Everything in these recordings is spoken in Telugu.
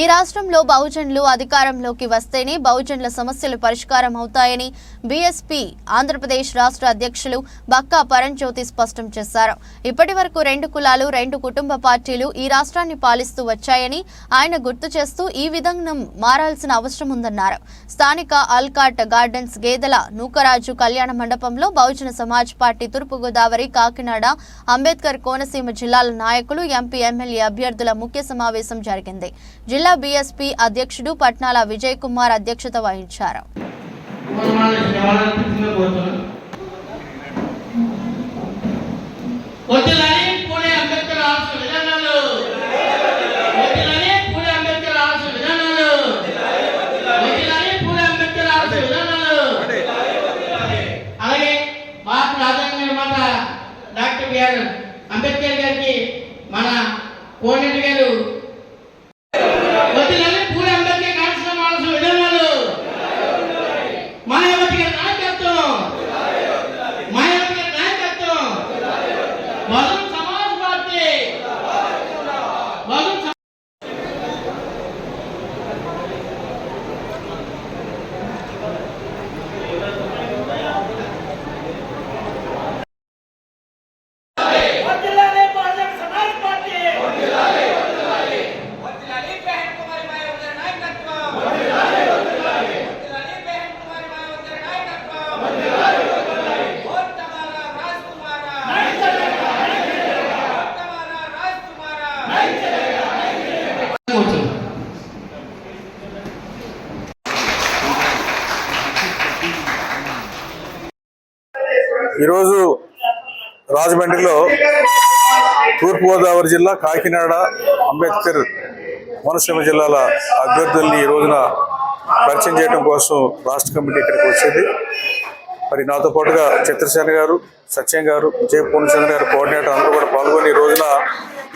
ఈ రాష్ట్రంలో బహుజనులు అధికారంలోకి వస్తేనే బహుజనుల సమస్యలు పరిష్కారం అవుతాయని బీఎస్పీ ఆంధ్రప్రదేశ్ రాష్ట్ర అధ్యక్షులు బక్కా పరంజ్యోతి స్పష్టం చేశారు. ఇప్పటి వరకు రెండు కులాలు రెండు కుటుంబ పార్టీలు ఈ రాష్ట్రాన్ని పాలిస్తూ వచ్చాయని ఆయన గుర్తు చేస్తూ ఈ విధంగా మారాల్సిన అవసరం ఉందన్నారు. స్థానిక అల్కాట్ గార్డెన్స్ గేదెల నూకరాజు కళ్యాణ మండపంలో బహుజన సమాజ్ పార్టీ తూర్పుగోదావరి కాకినాడ అంబేద్కర్ కోనసీమ జిల్లాల నాయకులు ఎంపీ ఎమ్మెల్యే అభ్యర్థుల ముఖ్య సమావేశం జరిగింది. జిల్లా బీఎస్పీ అధ్యక్షుడు పట్నాల విజయ్ కుమార్ అధ్యక్షత వహించారు. వడ్డీలని ఈరోజు రాజమండ్రిలో తూర్పుగోదావరి జిల్లా కాకినాడ అంబేద్కర్ కోనసీమ జిల్లాల అభ్యర్థుల్ని ఈ రోజున పరిచయం చేయడం కోసం రాష్ట్ర కమిటీ ఇక్కడికి వచ్చింది. మరి నాతో పాటుగా చిత్రసేన గారు సత్యం గారు విజయ పూర్ణచంద్ర గారు కోఆర్డినేటర్ అందరూ కూడా పాల్గొని ఈ రోజున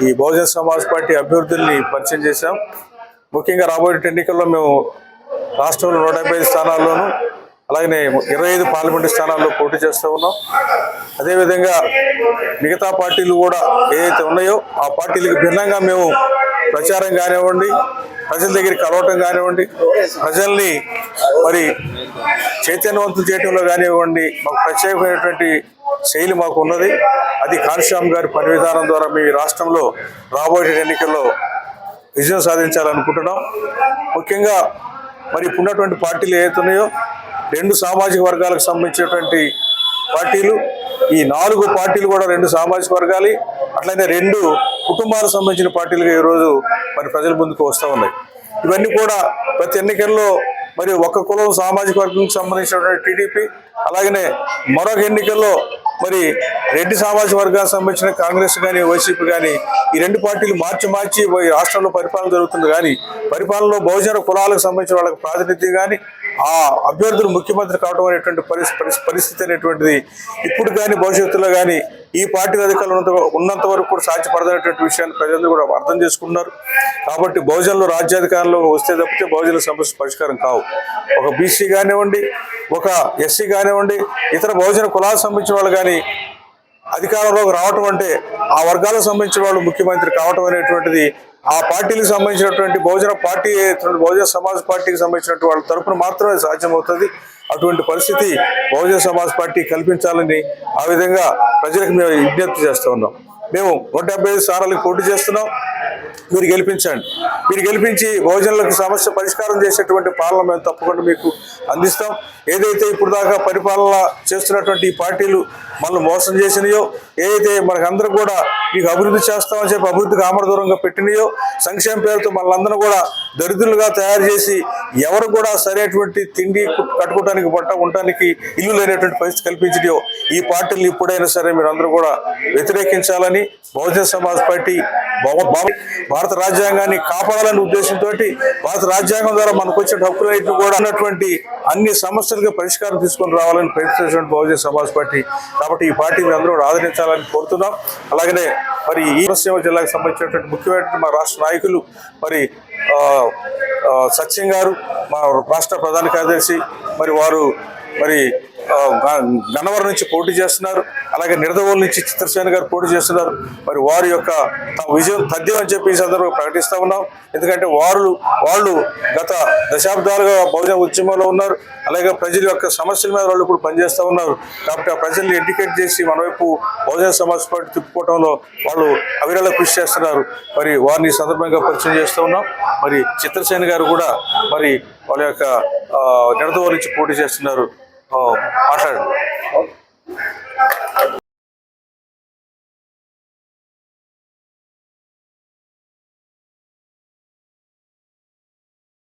ఈ బహుజన సమాజ్ పార్టీ అభ్యర్థుల్ని పరిచయం చేశాం. ముఖ్యంగా రాబోయే ఎన్నికల్లో మేము రాష్ట్రంలో నూట స్థానాల్లోనూ అలాగనే ఇరవై ఐదు పార్లమెంటు స్థానాల్లో పోటీ చేస్తూ ఉన్నాం. అదేవిధంగా మిగతా పార్టీలు కూడా ఏదైతే ఉన్నాయో ఆ పార్టీలకు భిన్నంగా మేము ప్రచారం కానివ్వండి ప్రజల దగ్గరికి కలవటం కానివ్వండి ప్రజల్ని మరి చైతన్యవంతులు చేయటంలో కానివ్వండి మాకు ప్రత్యేకమైనటువంటి శైలి మాకు ఉన్నది. అది కాన్శ్యామ్ గారి పని విధానం ద్వారా మీ రాష్ట్రంలో రాబోయే ఎన్నికల్లో విజయం సాధించాలనుకుంటున్నాం. ముఖ్యంగా మరి ఇప్పుడున్నటువంటి పార్టీలు ఏవైతున్నాయో రెండు సామాజిక వర్గాలకు సంబంధించినటువంటి పార్టీలు ఈ నాలుగు పార్టీలు కూడా రెండు సామాజిక వర్గాలు. అట్లనే రెండు కుటుంబాలకు సంబంధించిన పార్టీలుగా ఈరోజు మరి ప్రజల ముందుకు వస్తూ ఉన్నాయి. ఇవన్నీ కూడా ప్రతి ఎన్నికల్లో మరి ఒక కులం సామాజిక వర్గంకి సంబంధించినటువంటి టీడీపీ అలాగనే మరొక ఎన్నికల్లో మరి రెడ్డి సామాజిక వర్గానికి సంబంధించిన కాంగ్రెస్ కానీ వైసీపీ కానీ ఈ రెండు పార్టీలు మార్చి మార్చి రాష్ట్రంలో పరిపాలన జరుగుతుంది. కానీ పరిపాలనలో బహుజన కులాలకు సంబంధించిన వాళ్ళకి ప్రాతినిధ్యం కానీ ఆ అభ్యర్థులు ముఖ్యమంత్రి కావడం అనేటువంటి పరిస్థితి పరిస్థితి- అనేటువంటిది ఇప్పుడు కానీ భవిష్యత్తులో కానీ ఈ పార్టీ అధికారులు ఉన్నంత ఉన్నంత వరకు కూడా సాధ్యపడదనేటువంటి విషయాన్ని ప్రజలందరూ కూడా అర్థం చేసుకున్నారు కాబట్టి బహుజనులు రాజ్యాధికారంలో వస్తే తప్పితే బహుజనుల సమస్య పరిష్కారం కావు. ఒక బీసీ కానివ్వండి ఒక ఎస్సీ కానివ్వండి ఇతర బహుజన కులాలకు సంబంధించిన వాళ్ళు కానీ అధికారంలోకి రావటం అంటే ఆ వర్గాలకు సంబంధించిన వాళ్ళు ముఖ్యమంత్రి కావటం అనేటువంటిది ఆ పార్టీలకు సంబంధించినటువంటి బహుజన పార్టీ బహుజన సమాజ్ పార్టీకి సంబంధించినటువంటి వాళ్ళ తరపున మాత్రమే సాధ్యమవుతుంది. అటువంటి పరిస్థితి బహుజన సమాజ్ పార్టీ కల్పించాలని ఆ విధంగా ప్రజలకు మేము విజ్ఞప్తి చేస్తూ ఉన్నాం. మేము నూట డెబ్బై ఐదు స్థానాలకు పోటీ చేస్తున్నాం. మీరు గెలిపించండి. మీరు గెలిపించి భోజనాలకు సమస్య పరిష్కారం చేసేటువంటి పాలన మేము తప్పకుండా మీకు అందిస్తాం. ఏదైతే ఇప్పుడు దాకా పరిపాలన చేస్తున్నటువంటి ఈ పార్టీలు మనల్ని మోసం చేసినాయో ఏదైతే మనకందరూ కూడా మీకు అభివృద్ధి చేస్తామని చెప్పి అభివృద్ధికి ఆమరదూరంగా పెట్టినాయో సంక్షేమ పేరుతో మనల్ని కూడా దరిద్రులుగా తయారు చేసి ఎవరు కూడా సరైనటువంటి తిండి కట్టుకోవడానికి బట్ట ఉండటానికి ఇల్లు లేనటువంటి పరిస్థితి కల్పించడో ఈ పార్టీలు ఇప్పుడైనా సరే మీరు అందరూ కూడా వ్యతిరేకించాలని బహుజన సమాజ్ పార్టీ భవ- భవ- భారత రాజ్యాంగాన్ని కాపాడాలనే ఉద్దేశంతో భారత రాజ్యాంగం ద్వారా మనకు వచ్చిన హక్కులన్నింటినీ కూడా ఉన్నటువంటి అన్ని సమస్యలకు పరిష్కారం తీసుకొని రావాలని ప్రయత్నించినటువంటి బహుజన సమాజ్ పార్టీ. కాబట్టి ఈ పార్టీని అందరూ ఆదరించాలని కోరుతున్నాం. అలాగనే మరి ఈ కోనసీమ జిల్లాకు సంబంధించినటువంటి ముఖ్యమైనటువంటి మా రాష్ట్ర నాయకులు మరి సత్యం గారు మా రాష్ట్ర ప్రధాన కార్యదర్శి మరి వారు మరి గన్నవరం నుంచి పోటీ చేస్తున్నారు. అలాగే నిడదవోలు నుంచి చిత్రసేన గారు పోటీ చేస్తున్నారు. మరి వారి యొక్క తమ విజయం తథ్యం అని చెప్పి ఈ సందర్భంగా ప్రకటిస్తూ ఉన్నాం. ఎందుకంటే వారు వాళ్ళు గత దశాబ్దాలుగా బహుజన ఉద్యమంలో ఉన్నారు. అలాగే ప్రజల యొక్క సమస్యల మీద వాళ్ళు ఇప్పుడు పనిచేస్తూ ఉన్నారు. కాబట్టి ఆ ప్రజల్ని ఎడ్యుకేట్ చేసి మన వైపు బహుజన సమాజ్ పార్టీ తిప్పుకోవడంలో వాళ్ళు అవిరళ కృషి చేస్తున్నారు. మరి వారిని సందర్భంగా పరిచయం చేస్తూ ఉన్నాం. మరి చిత్రసేన గారు కూడా మరి వాళ్ళ యొక్క ఆ, నిడదవోలు నుంచి పోటీ చేస్తున్నారు. ఆ, మాట్లాడండి